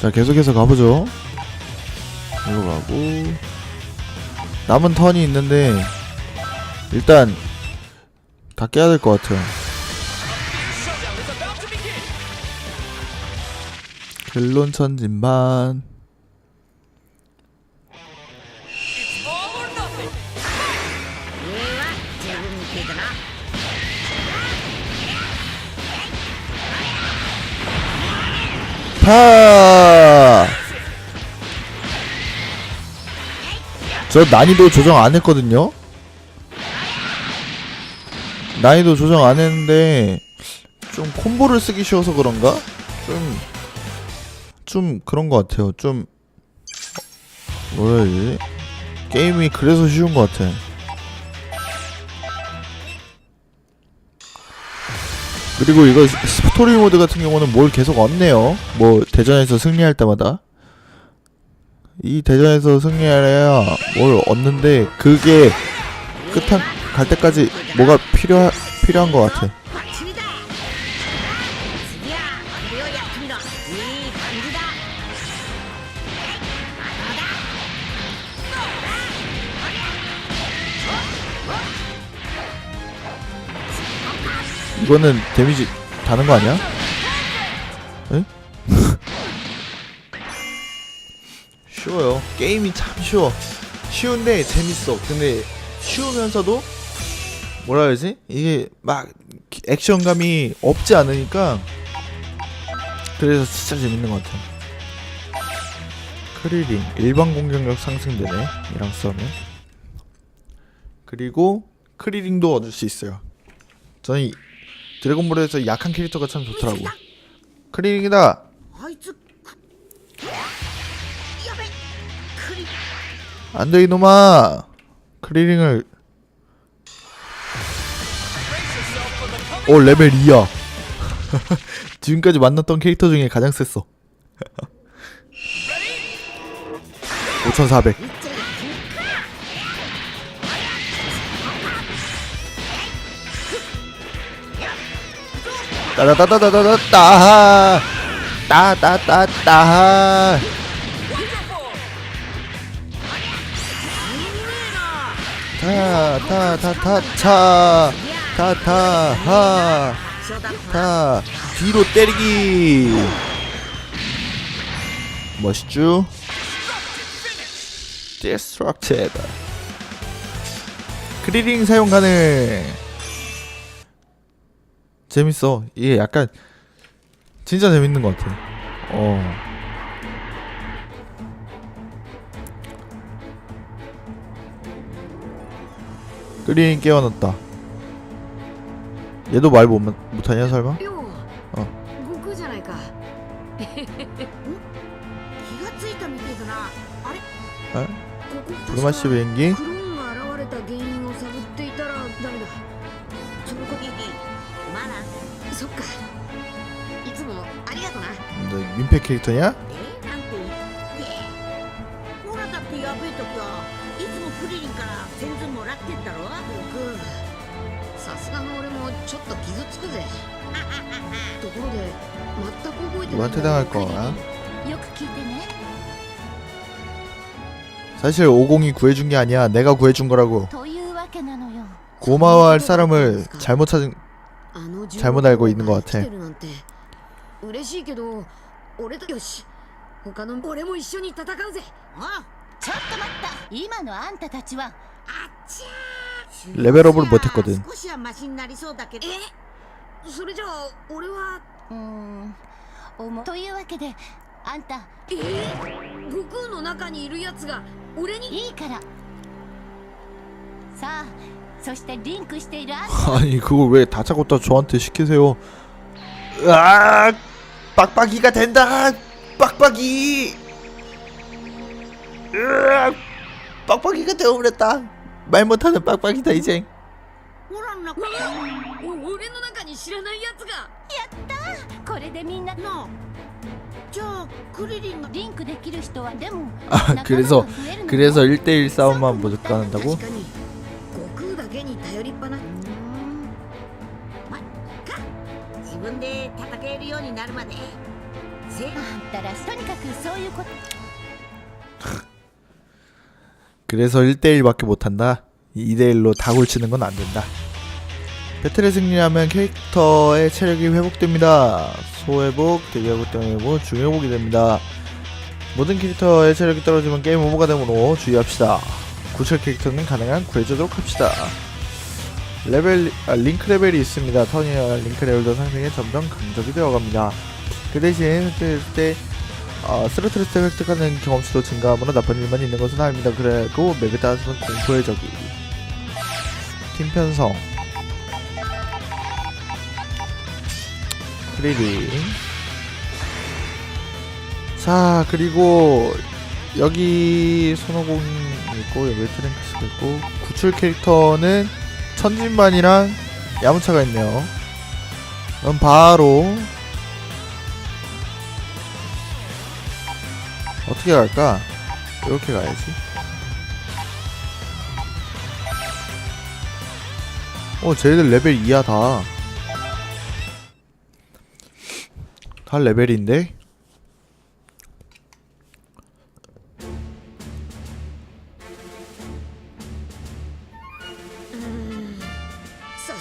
자 계속해서 가보죠. 일로 가고. 남은 턴이 있는데 일단 다 깨야 될 것 같아요. 결론 천진반 파! 저 난이도 조정 안 했거든요? 난이도 조정 안 했는데, 좀 콤보를 쓰기 쉬워서 그런가? 좀, 좀 그런 것 같아요. 좀, 뭐라 해야 되지? 게임이 그래서 쉬운 것 같아. 그리고 이거 스토리 모드 같은 경우는 뭘 계속 얻네요. 뭐 대전에서 승리할 때마다 이 대전에서 승리해야 뭘 얻는데 그게 끝한 갈 때까지 뭐가 필요 필요한 것 같아. 이거는 데미지 다는 거 아니야? 에? 쉬워요. 게임이 참 쉬워. 쉬운데 재밌어. 근데 쉬우면서도 뭐라 해야지? 이게 막 액션감이 없지 않으니까 그래서 진짜 재밌는 것 같아. 크리링 일반 공격력 상승되네. 이랑 싸우면. 그리고 크리링도 얻을 수 있어요. 저는 이- 드래곤볼에서 약한 캐릭터가 참 좋더라고. 어, 크리링이다. 안돼 이놈아. 크리링을 오 레벨 2야. 지금까지 만났던 캐릭터 중에 가장 셌어. 5400. 따다다다다다다. 따다다다 타타타타차. 타타하. 타 뒤로 때리기. 멋있죠? Destructed. 크리링 사용 가능 재밌어 이게 약간 진짜 재밌는 것 같아 어 크리링 깨어났다 얘도 말 못, 못하냐 설마? ようあ悟空じゃないかん気がついたみたいだなあれえここ 브루마시 비행기 ク 민폐 캐릭터냐? えなんて言ってほらだってやべえ時はいつもクリリンから全然もらってんだろ僕さすがの俺もちょっと傷つくぜところで全く覚えてないん 누구한테 だ 당할 クリリン 거야? よく聞いてね 사실 50이 구해준 게 아니야 내가 구해준 거라고 というわけなのよ 고마워할 사람을 잘못 찾은 あの 잘못 알고 있는 것 같아 来てるなんて嬉しいけど 俺とよし。他の俺も一緒に戦うぜ。あちょっと待った。今のあんたたちはあっちゃー。レベルオブルボテコで少しはマシになりそうだけど。え？それじゃあ俺は？うん。というわけであんた。え？ー、悟空の中にいるやつが俺に？いいから。さあそしてリンクしているあんた。아니그걸왜다짜고따저한테시키세 요? あ 빡빡이가 된다 빡빡이 으아 빡빡이가 되어버렸다 말 못하는 빡빡이다 이제 ほらな俺の中に知らないやつがやったこれでみんななあじゃあクリリンがリンクできる人はでも 아 그래서 그래서 1대1 싸움만 무조건 한다고? 確かに悟空だけに頼りっぱな 分で戦えるようになるまで せあんたらとにかくそういうこと 그래서 1대1밖에 못한다 2대1로 다 골치는 건 안된다 배틀에 승리하면 캐릭터의 체력이 회복됩니다 소회복, 대기하고 때문에 중회복이 됩니다 모든 캐릭터의 체력이 떨어지면 게임 오버가 되므로 주의합시다 구철 캐릭터는 가능한 구해주도록 합시다 레벨 아, 링크 레벨이 있습니다. 턴이와 링크 레벨도 상승해 점점 강적이 되어갑니다. 그 대신 획득했을 때 어, 스로트레스 획득하는 경험치도 증가하므로 나쁜 일만 있는 것은 아닙니다. 그리고 맵에 따라서는 공포의 적이. 팀 편성. 크리링 자 그리고 여기 손오공 있고 여기 트랭크스도 있고 구출 캐릭터는 천진반이랑 야무차가 있네요 그럼 바로 어떻게 갈까? 이렇게 가야지. 어, 쟤들 레벨 2야 다. 다 레벨인데?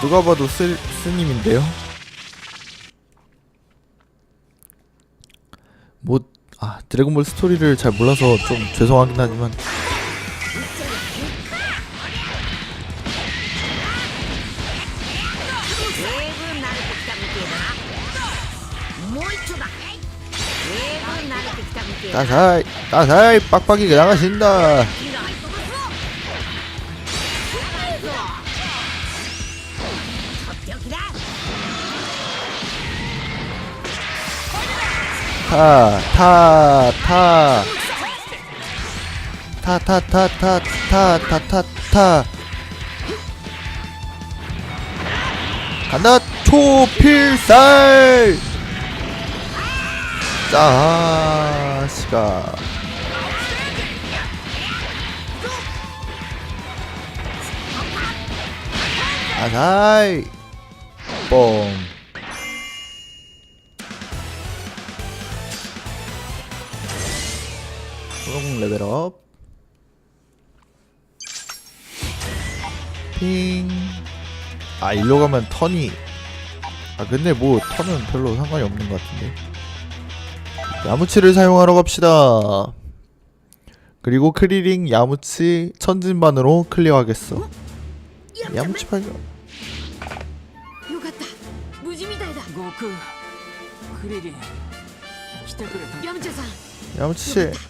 누가 봐도 스, 스님인데요? 뭐, 아, 드래곤볼 스토리를 잘 몰라서 좀 죄송하긴 하지만. 따사이, 따사이, 빡빡이 나가신다. 타, 타, 타. 타, 타, 타, 타, 타, 타, 타, 타. 간다, 초필살! 자식아. 아사이! 뻥. 레벨업. 핑. 아 일로 가면 턴이. 아 근데 뭐 턴은 별로 상관이 없는 것 같은데. 야무치를 사용하러 갑시다. 그리고 크리링 야무치 천진반으로 클리어하겠어. 야무치 발견 야무치 씨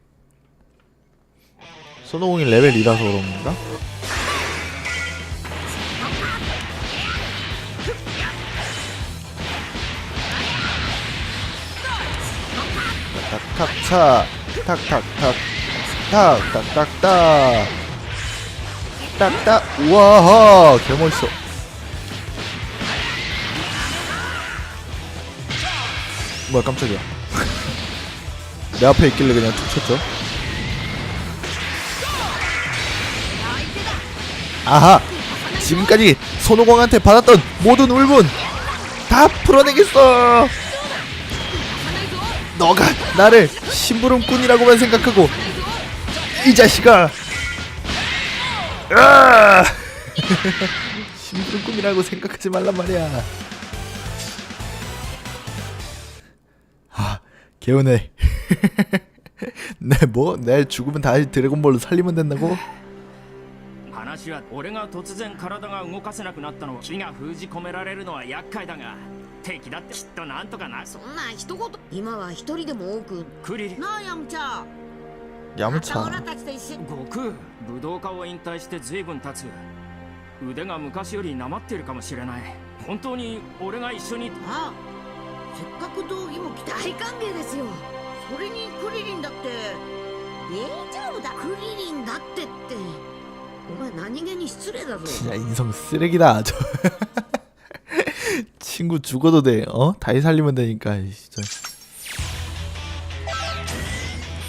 손오공이 레벨 2라서 그런 건가? 탁탁탁 탁탁탁 탁탁탁탁. 딱딱 우와 개멋있어. 뭐야 깜짝이야. 내 앞에 있길래 그냥 툭 쳤죠 아하 지금까지 손오공한테 받았던 모든 울분 다 풀어내겠어 너가 나를 심부름꾼이라고만 생각하고 이 자식아! 심부름꾼이라고 생각하지 말란 말이야. 아, 개운해. 뭐? 내 죽으면 다시 드래곤볼로 살리면 된다고? 話は俺が突然体が動かせなくなったのを火が封じ込められるのは厄介だが敵だってきっとなんとかなそんな一言。今は一人でも多く。クリリなあヤムチャヤムチャ俺たちと一緒。悟空武道家を引退して随分経つ。腕が昔よりなまってるかもしれない。本当に俺が一緒に。ああせっかく道義も来た大歓迎ですよ。それにクリリンだって。大丈夫だ。クリリンだってって。 前何気に失礼だぞ 진짜 인성 쓰레기다 저 친구 죽어도 돼 어? 다시 살리면 되니까 이 진짜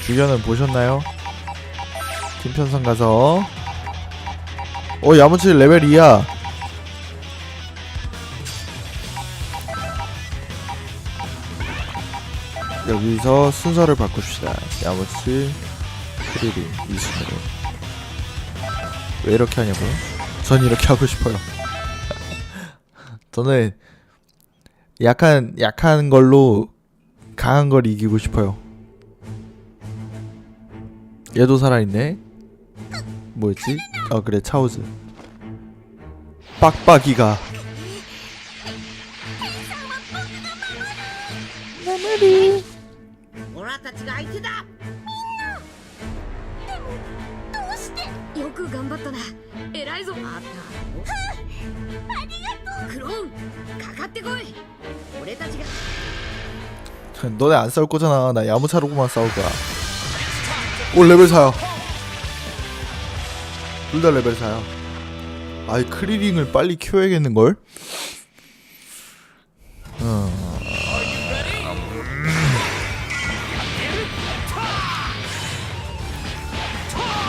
주변은 보셨나요? 팀편성 가서 어 야무치 레벨 2야 여기서 순서를 바꿉시다 야무치 크리리 이순으로 왜 이렇게 하냐고요? 전 이렇게 하고 싶어요. 저는 약한 약한 걸로 강한 걸 이기고 싶어요. 얘도 살아있네. 뭐였지? 아 그래 차우즈. 빡빡이가. 나무리. 오라타치가 아이다 頑張ったな偉いぞまたクローンかかってこい俺たちが 너네 안 싸울 거잖아. 나 야무차로고만 싸울 거야. 오 레벨 4야. 둘 다 레벨 4야. 아이 크리링을 빨리 키워야겠는 걸. 어.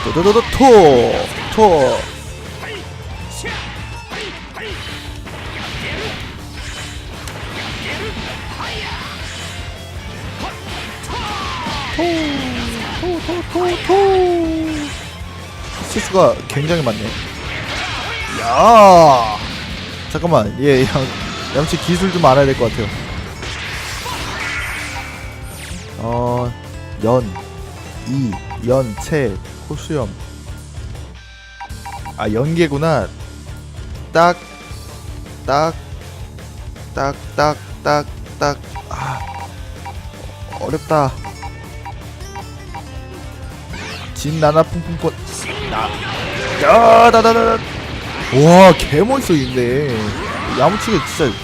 도도도도 토! 토! 토토토토 실수가 굉장히 많네. 야 잠깐만 얘 양, 양치 기술 좀 알아야 될 것 같아요. 어, 연, 이, 연, 채, 호수염. 아 연계구나. 딱, 딱, 딱, 딱, 딱, 딱. 아 어렵다. 진나나 뿡뿡꽃 야 나나나나 와 개멋있어 근데 야무치게 진짜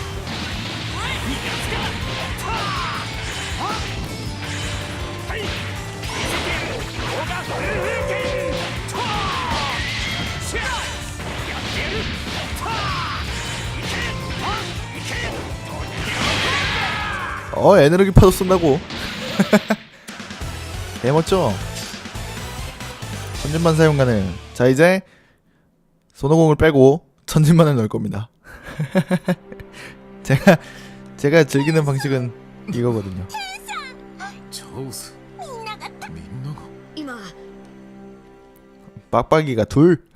어 에너지 파도 쓴다고. 개멋져. 천진만 사용 가능. 자 이제 손오공을 빼고 천진만을 넣을 겁니다. 제가 제가 즐기는 방식은 이거거든요. 빡빡이가 둘.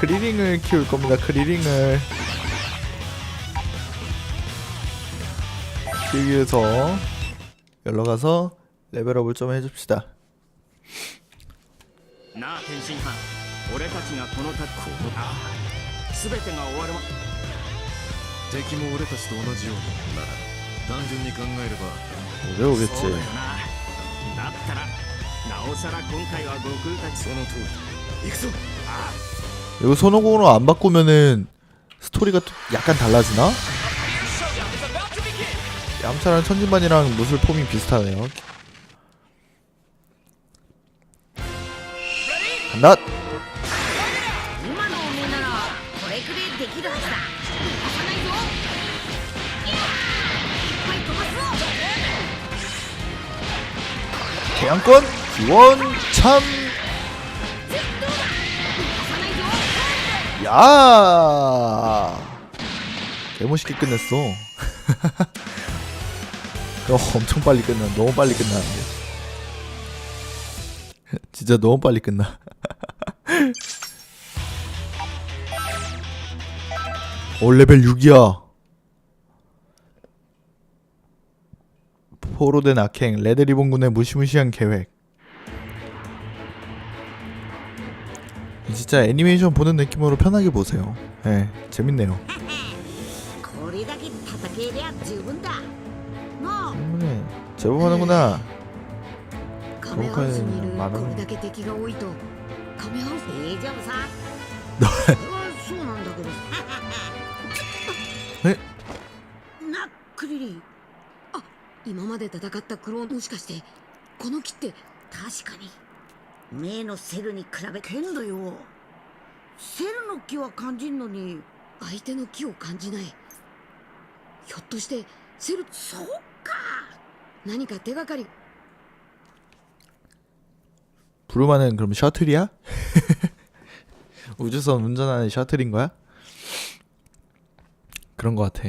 크리링을 키울 겁니다. 크리링을 키우기 위해서 열러 가서 레벨업을 좀 해줍시다. なあ天津飯俺たちがこのタッグああ全てが終わるま敵も俺たちと同じようになら単純に考えれば 왜 오겠지? そうだよなだったらなおさら今回は悟空たちその通り行くぞ 이거 손오공으로 안 바꾸면은 스토리가 약간 달라지나? 얌차랑 천진반이랑 무술 폼이 비슷하네요 간다! 태양권 기원 참 야. 개멋있게 끝냈어. 어, 엄청 빨리 끝나. 너무 빨리 끝나는데. 진짜 너무 빨리 끝나. 오 레벨 6이야. 포로된 악행 레드리본군의 무시무시한 계획. 진짜 애니메이션 보는 느낌으로 편하게 보세요. 예, 재밌네요. これだけ叩けりゃ十分だなあ 네, 제법 하는구나. カメハウスにいるまあこれだけ敵が多いとカメハウス大丈夫さそれはそうなんだけどえなクリリン今まで戦ったクローンもしかしてこの木って確かに 目のセルに比べけんだよセルの気は感じんのに相手の木を感じないひょっとしてセルそうか何か手がかり 부르마는 그럼 셔틀이야? 우주선 운전하는 셔틀인 거야? 그런 거 같아.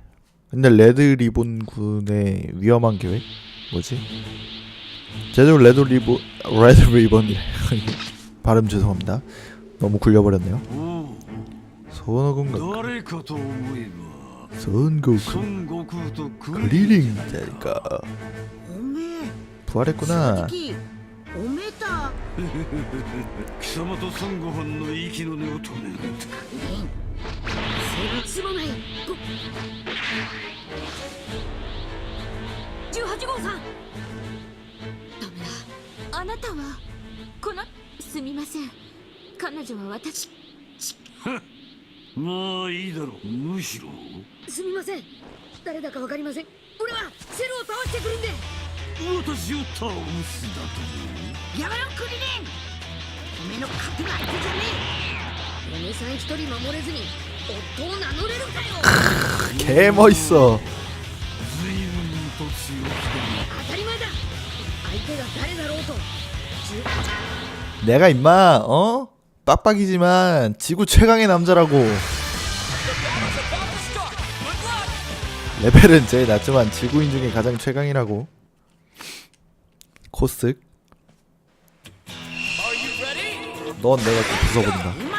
근데 레드 리본 군의 위험한 계획? 뭐지? 제대로 레드 리본 레드 리본이래. 발음 죄송합니다. 너무 굴려버렸네요. 손오군 선고쿠 그리링이니까 부활했구나. 正直おめえた貴様と孫悟飯の息の根を止めるすまないこ18号さん。ダメだ。あなたはこのすみません。彼女は私。まあいいだろう。むしろ。すみません。誰だかわかりません。俺はセルを倒してくるんで。私を倒すだやめろクリリン。おめえの勝手な相手じゃねお姉さん一人守れずに 개 멋있어. 내가 임마 어 빡빡이지만 지구 최강의 남자라고. 레벨은 제일 낮지만 지구인 중에 가장 최강이라고. 코스. 넌 내가 좀 부숴본다.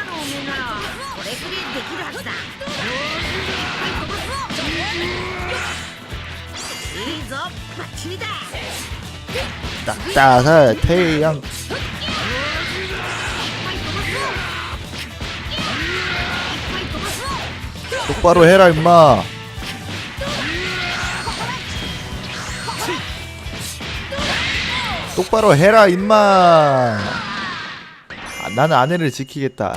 딱딱한 태양. 똑바로 해라 임마. 똑바로 해라 임마. 아, 나는 아내를 지키겠다.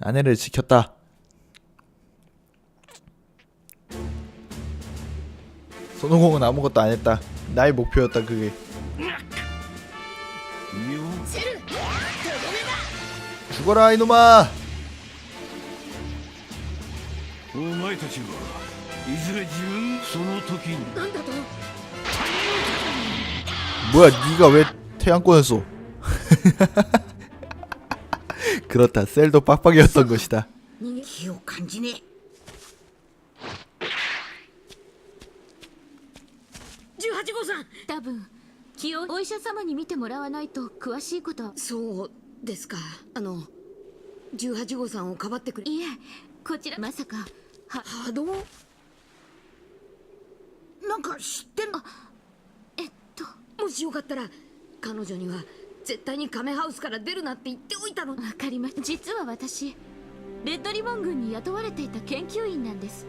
아내를 지켰다. 손오공은 아무것도 안 했다. 나의 목표였다 그게. 죽어라 이놈아! 뭐야 네가 왜 태양권을 쏘? 그렇다 셀도 빡빡이었던 것이다. 기억 간지네. じね18号さん多分気をお医者様に見てもらわないと詳しいこと。そうですか。あの18号さんをかばってくれ。いえこちら。まさか。は波動？なんか知ってんの？えっと。もしよかったら彼女には絶対にカメハウスから出るなって言っておいたの。わかりま実は私レッドリボン軍に雇われていた研究員なんです。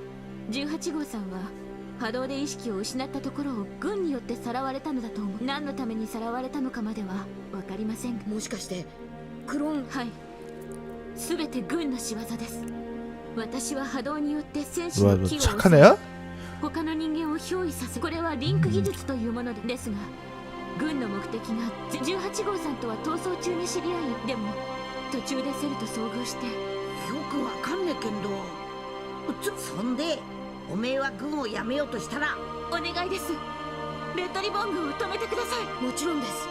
18号さんは波動で意識を失ったところを軍によってさらわれたのだと思う。何のためにさらわれたのかまでは分かりませんが。もしかしてクローン？はい。全て軍の仕業です。私は波動によって戦士の気を他の人間を憑依させこれはリンク技術というもので。すが軍の目的が18号さんとは逃走中に知り合いでも途中でセルと遭遇して。よくわかんねえけど。そんでおめえは軍を辞めようとしたらお願いですレッドリボン軍を止めてくださいもちろんです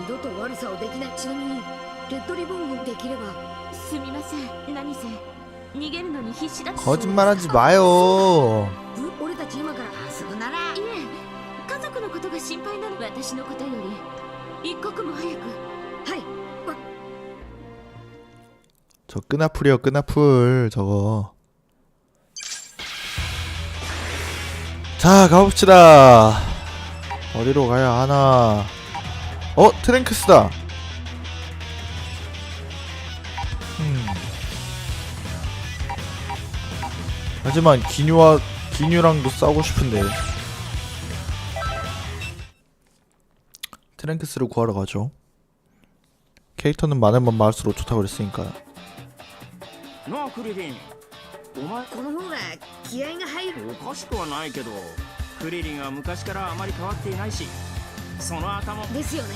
二度と悪さをできないちなみにレッドリボン軍できればすみません何せ逃げるのに必死だった 거짓말하지 마요. う俺たち今からすぐならいえ家族のことが心配なの私のことより一刻も早くはいわ 저 끈아풀이요 끈아풀 저거. 자 가봅시다. 어디로 가야 하나? 어 트랭크스다. 음. 하지만 기뉴와 기뉴랑도 싸우고 싶은데. 트랭크스를 구하러 가죠. 캐릭터는 많으면 많을수록 좋다고 그랬으니까. なあクリリンお前この方が 気合が入る。おかしくはないけどクリリンは昔からあまり変わっていないしその頭。ですよね。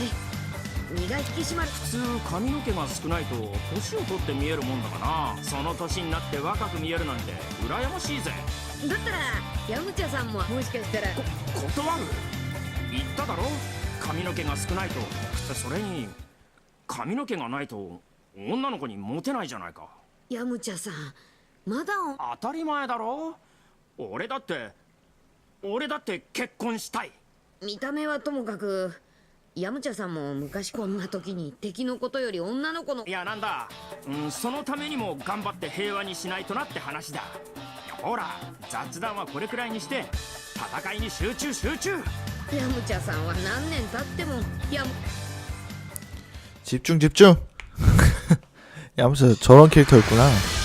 身が引き締まる。普通髪の毛が少ないと年を取って見えるもんだかな。その年になって若く見えるなんて羨ましいぜ。だったらヤムチャさんももしかしたら。断る？言っただろ？髪の毛が少ないと。それに髪の毛がないと女の子にモテないじゃないか。ヤムチャさんまだお当たり前だろ？俺だって俺だって結婚したい見た目はともかくヤムチャさんも昔こんな時に敵のことより女の子のいやなんだ、うん、そのためにも頑張って平和にしないとなって話だほら雑談はこれくらいにして戦いに集中集中ヤムチャさんは何年経ってもヤム 집중 집중. 야, 아무튼 저런 캐릭터였구나.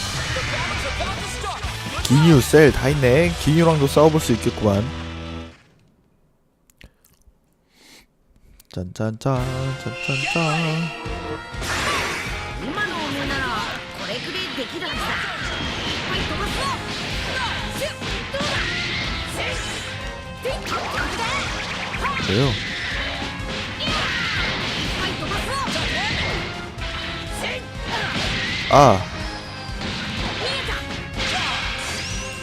기뉴 셀 다 있네. 기뉴랑도 싸워볼 수 있겠구만. 짠짠짠 짠짠짠. 그래요. 아.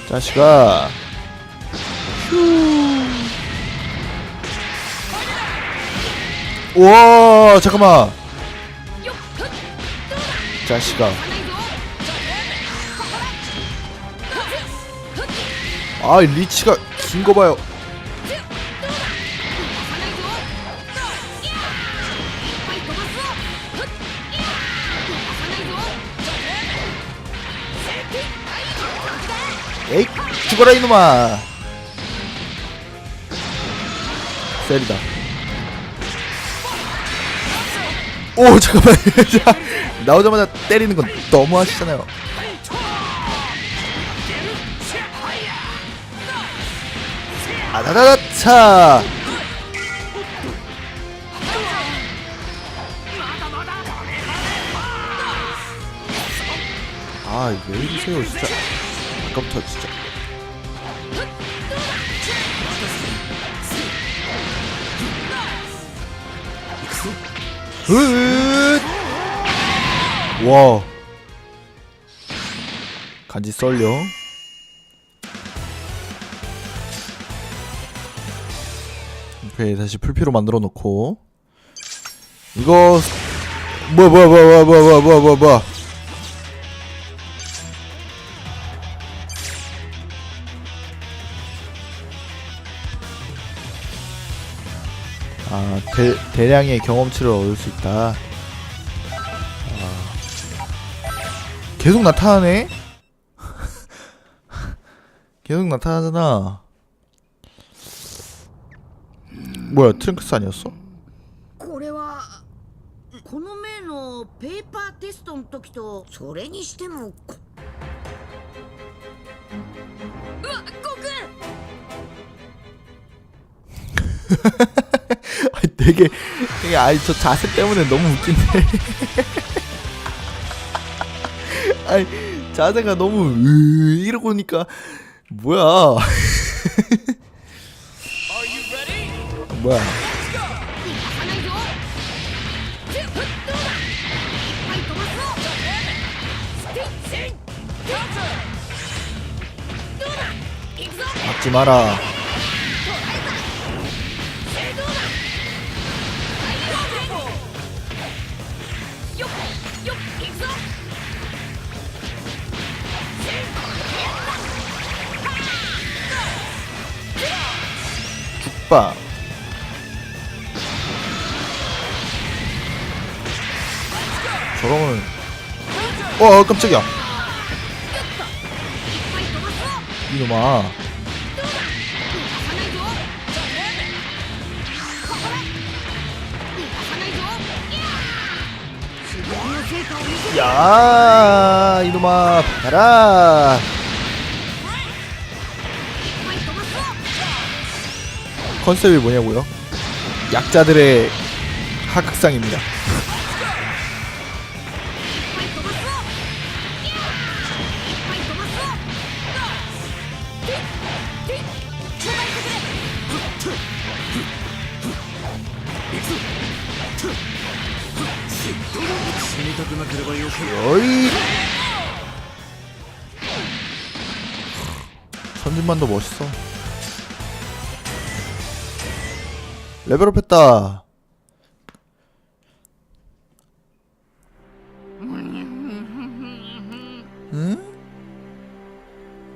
자식아. 휴. 우와, 잠깐만. 자식아. 아, 이 리치가 긴 거 봐요. 죽어라 이놈아. 셀이다. 오, 잠깐만. 자, 나오자마자 때리는 건 너무 하시잖아요. 아다다다차. 아, 왜 이러세요, 진짜. 아까부터 진짜. 와. 간지 썰려. 오케이 다시 풀피로 만들어 놓고. 이거 뭐야 뭐야 뭐야 뭐야 뭐야 뭐야 뭐야 뭐야 아, 대, 량의 경험치를 얻을 수 있다. 아, 계속 나타나네? 계속 나타나잖아. 뭐야, 트랭크스 아니었어? 페이퍼 테스트 の時とそれにしても 되게 되게 아니 저 자세 때문에 너무 웃긴데. 아니 자세가 너무 으 이러고 오니까 뭐야? 뭐야? 맞지 마라. 빡 저러면 어, 어 깜짝이야. 이놈아. 야 이놈아. 가라. 컨셉이 뭐냐고요? 약자들의 하극상입니다. 어이 선진만도 멋있어 레벨업 했다. 응?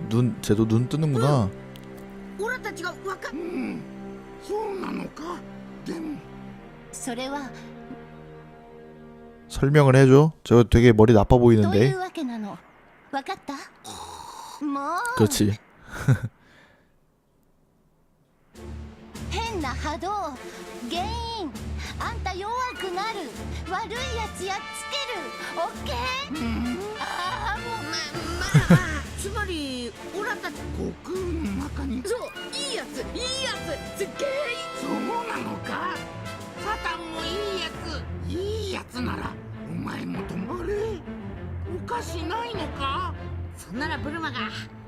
눈, 쟤도 눈 뜨는구나. 설명을 해줘. 저 되게 머리 나빠 보이는데. 뭐? 그렇지. 変な波動原因あんた弱くなる悪いやつやっつけるオッケー？ああもうままあつまりオラたち悟空の中にそういいやついいやつすっげえそうなのか？サタンもいいやつ。いいやつならお前も止まれ。おかしないのか？そんならブルマが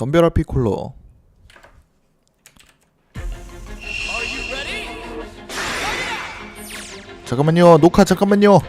덤벼라 피콜로. 잠깐만요 녹화 잠깐만요